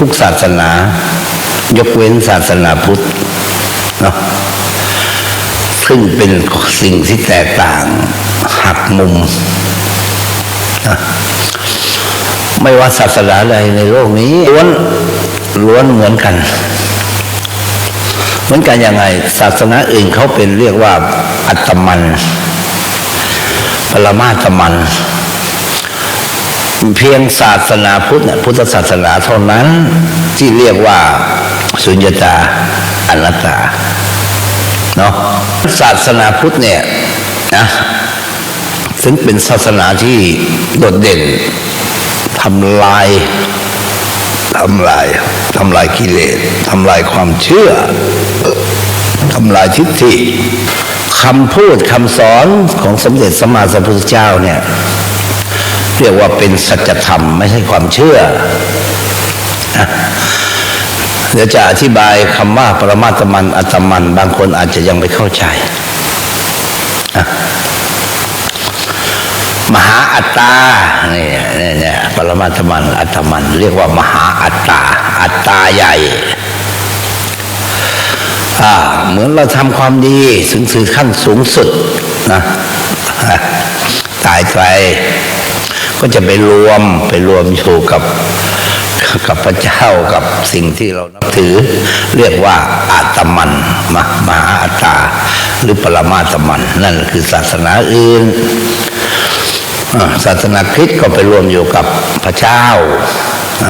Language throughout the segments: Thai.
ทุกศาสนา ยกเว้นศาสนาพุทธเนาะซึ่งเป็นสิ่งที่แตกต่างหักมุมนะไม่ว่าศาสนาใดในโลกนี้ล้วนล้วนเหมือนกัน เหมือนกันยังไง ศาสนาอื่นเขาเป็นเรียกว่าอัตมัน ปรมาตมัน เพียงศาสนาพุทธเนี่ยพุทธศาสนาเท่านั้นที่เรียกว่าสุญญตาอนัตตาเนาะศาสนาพุทธเนี่ยนะซึ่งเป็นศาสนาที่โดดเด่นทำลายทำลายทำลายกิเลสทำลายความเชื่อทำลายทิฏฐิคำพูดคำสอนของสมเด็จสมมาสัมพุทธเจ้าเนี่ย เรียกว่าเป็นสัจธรรม ไม่ใช่ความเชื่อเดี๋ยวจะอธิบายคำว่าปรมาตมันอัตมัน บางคนอาจจะยังไม่เข้าใจ มหาอัตตาเนี่ยเนี่ยเนี่ปรมาตมันอัตมัน เรียกว่ามหาอัตตา อัตตาใหญ่เหมือนเราทำความดีถึงถึงขั้นสูงสุดนะตายไป ก็จะไปรวมไปรวมอยู่กับกับพระเจ้ากับสิ่งที่เรานับถือ เรียกว่าอาตมันมามหาอัตตา หรือปรมาตมัน นั่นคือศาสนาอื่นศาสนาคริสต์ก็ไปรวมอยู่กับพระเจ้า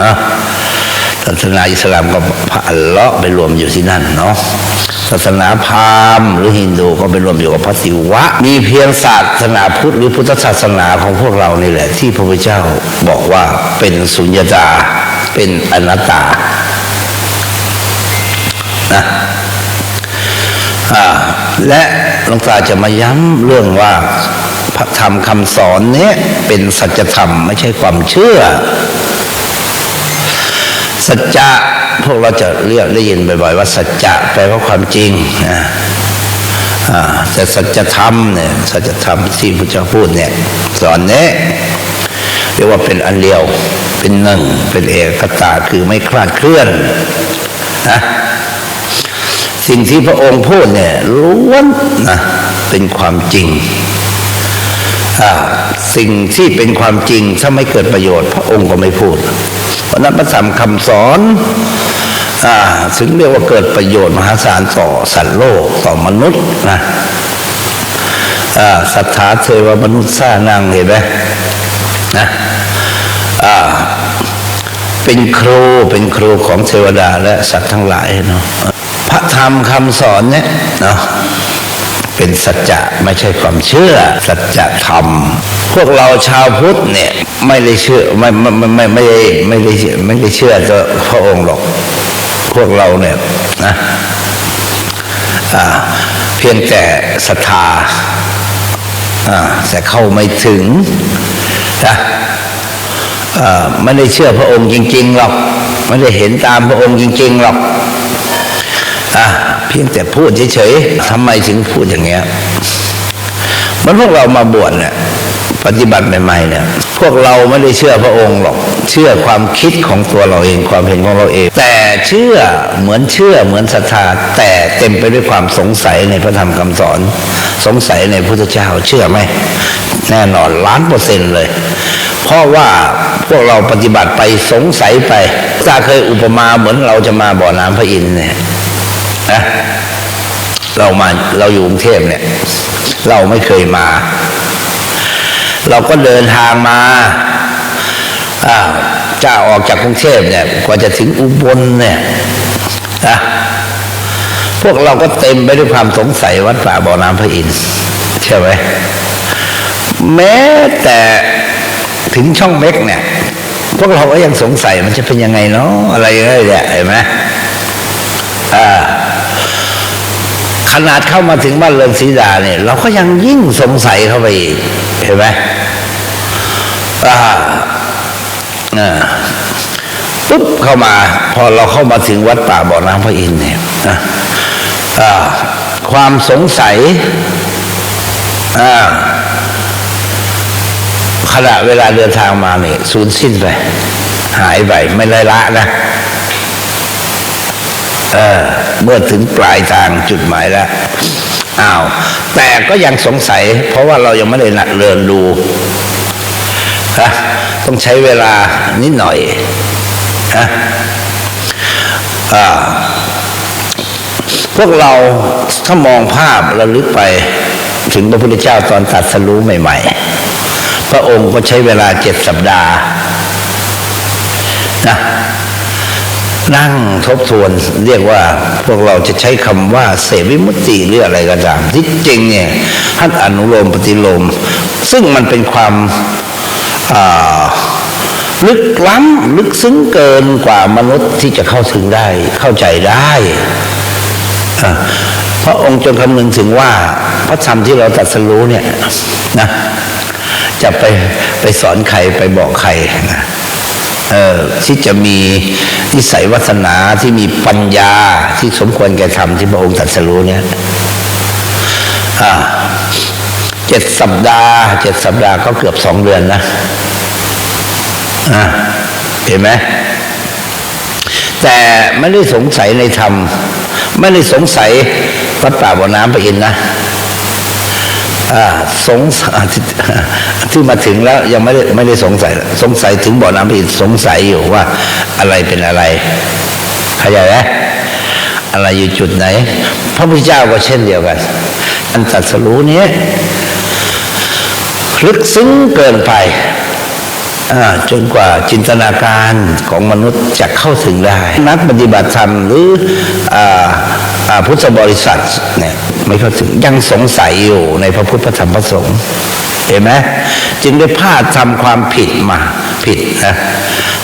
นะศาสนาอิสลามก็พระอัลเลาะห์ไปรวมอยู่ที่นั่นเนาะ ศาสนาพราหมณ์หรือฮินดูก็ไปรวมอยู่กับพระศิวะ มีเพียงศาสนาพุทธหรือพุทธศาสนาของพวกเรานี่แหละ ที่พระพุทธเจ้าบอกว่าเป็นสุญญตา เป็นอนัตตานะและหลวงตาจะมาย้ำเรื่องว่าพระธรรมคำสอนนี้เป็นสัจธรรมไม่ใช่ความเชื่อ สัจจะ วกเราจะเรียกได้ยินบ่อยๆว่าสัจจะแปลว่าความจริงนะแต่สัจธรรมเนี่ยสัจธรรมที่พระเจ้าพูดเนี่ยสอนเนี้ยเรียกว่าเป็นอันเดียวเป็นหนึ่งเป็นเอกตาคือไม่คลาดเคลื่อนนะสิ่งที่พระองค์พูดเนี่ยล้วนนะเป็นความจริงอ่าสิ่งที่เป็นความจริงถ้าไม่เกิดประโยชน์ พระองค์ก็ไม่พูด เพราะนั้นพระธรรมคำสอน ถึงเรียกว่าเกิดประโยชน์มหาศาลต่อสัตว์โลกต่อมนุษย์นะศรัทธาเทวมนุษย์สร้างนางเห็นไหมนะเป็นครูเป็นครูของเทวดาและสัตว์ทั้งหลายเนาะพระธรรมคำสอนเนี่ยเนาะเป็นสัจจะไม่ใช่ความเชื่อ สัจธรรม พวกเราชาวพุทธเนี่ยไม่ได้เชื่อไม่ไม่ไม่ไม่ไม่ได้ไม่ได้ไม่ได้เชื่อตัวพระองค์หรอก พวกเราเนี่ยนะเพียงแต่ศรัทธาแต่เข้าไม่ถึงนะไม่ได้เชื่อพระองค์จริงๆหรอกไม่ได้เห็นตามพระองค์จริงๆหรอกอเพียงแต่พูดเฉยๆทำไมถึงพูดอย่างเงี้ยมันพวกเรามาบวชเนี่ย ปฏิบัติใหม่ๆเนี่ยพวกเราไม่ได้เชื่อพระองค์หรอกเชื่อความคิดของตัวเราเองความเห็นของเราเอง แต่เชื่อเหมือนเชื่อเหมือนศรัทธาแต่เต็มไปด้วยความสงสัยในพระธรรมคำสอน สงสัยในพระพุทธเจ้าเชื่อไหมแน่นอนล้านเปอร์เซ็นต์เลย เพราะว่าพวกเราปฏิบัติไปสงสัยไปตาเคยอุปมาเหมือนเราจะมาบ่อน้ำพระอินทร์เนี่ยนะเรามาเราอยู่กรุงเทพเนี่ย เราไม่เคยมา เราก็เดินทางมาอ่าจะออกจากกรุงเทพเนี่ยกว่าจะถึงอุบลเนี่ยนะพวกเราก็เต็มไปด้วยความสงสัยวัดป่าบ่อน้ำพระอินทร์ใช่ไหมแม้แต่ถึงช่องเม็กเนี่ย พวกเราก็ยังสงสัยมันจะเป็นยังไงเนาะอะไรอย่างเงี้ยเนี่ยเห็นไหมอ่าขนาดเข้ามาถึงบ้านเรือนศรีดาเนี่ย เราก็ยังยิ่งสงสัยเข้าไปอีกเห็นไหม อ่าอ่าปุ๊บเข้ามา พอเราเข้ามาถึงวัดป่าบ่อน้ำพระอินทร์เนี่ยอะความสงสัยขณะเวลาเดินทางมาเนี่ยสูญสิ้นไป หายไปไม่ไล่ละนะเออเมื่อถึงปลายทางจุดหมายแล้วอ้าวแต่ก็ยังสงสัย เพราะว่าเรายังไม่ได้นัดเรียนรู้ ฮะต้องใช้เวลานิดหน่อยฮะอ่าพวกเราถ้ามองภาพระลึกไปถึงพระพุทธเจ้าตอนตัดสรู้ใหม่ ๆ พระองค์ก็ใช้เวลาเจ็ดสัปดาห์นะนั่งทบทวนเรียกว่าพวกเราจะใช้คำว่าเสวิมุตติหรืออะไรก็ตามที่จริงเนี่ยท่านอนุโลมปฏิโลม ซึ่งมันเป็นความ ลึกล้ำลึกซึ้งเกินกว่ามนุษย์ที่จะเข้าถึงได้ เข้าใจได้อะพระองค์จงคำนึงถึงว่าพระธรรมที่เราตัดสรู้เนี่ยนะจะไปไปสอนใครไปบอกใครนะเออที่จะมีนิสัยวัฒนาที่มีปัญญาที่สมควรแก่ธรรมที่พระองค์ตรัสรู้เนี่ยเจ็ดสัปดาห์เจ็ดสัปดาห์ก็เกือบสองเดือนนะ อะเห็นไหมแต่ไม่ได้สงสัยในธรรม ไม่ได้สงสัยวัดป่าบ่อน้ำไปอินนะอ่าสงสัยที่มาถึงแล้วยังไม่ได้ไม่ได้สงสัย สงสัยถึงบ่อน้ำไปอินสงสัยอยู่ว่าอะไรเป็นอะไรเข้าใจไหมอะไรอยู่จุดไหน พระพุทธเจ้าก็เช่นเดียวกันอันตรัดสรู้นี้ลึกซึ้งเกินไป จนกว่าจินตนาการของมนุษย์จะเข้าถึงได้ นักปฏิบัติธรรมหรืออพุทธบริษัทเนี่ยไม่เข้าถึงยังสงสัยอยู่ในพระพุทธธรรมพระสงฆ์เห็นไหมจึงได้พลาดทำความผิดมาผิดนะ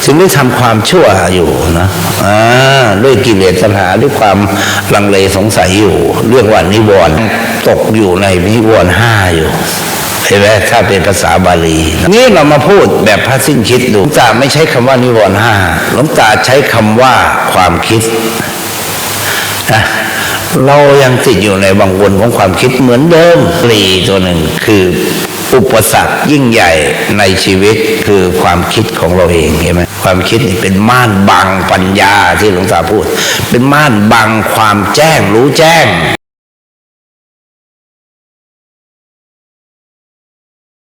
จึงได้ทำความชั่วอยู่นะด้วยกิเลสตัณหาด้วยความลังเลสงสัยอยู่ เรื่องว่านิวรณ์ตกอยู่ในนิวรณ์ห้าอยู่ เห็นไหมถ้าเป็นภาษาบาลี นี่เรามาพูดแบบพระสิ้นคิดดูหลวงตาไม่ใช้คำว่านิวรณ์ห้าหลวงตาใช้คำว่าความคิดนะเรายังติดอยู่ในวังวนของความคิดเหมือนเดิมปลีตัวหนึ่งคืออุปสรรคยิ่งใหญ่ในชีวิตคือความคิดของเราเองเห็นไหมความคิดนี่เป็นม่านบังปัญญาที่หลวงตาพูด เป็นม่านบังความแจ้งรู้แจ้ง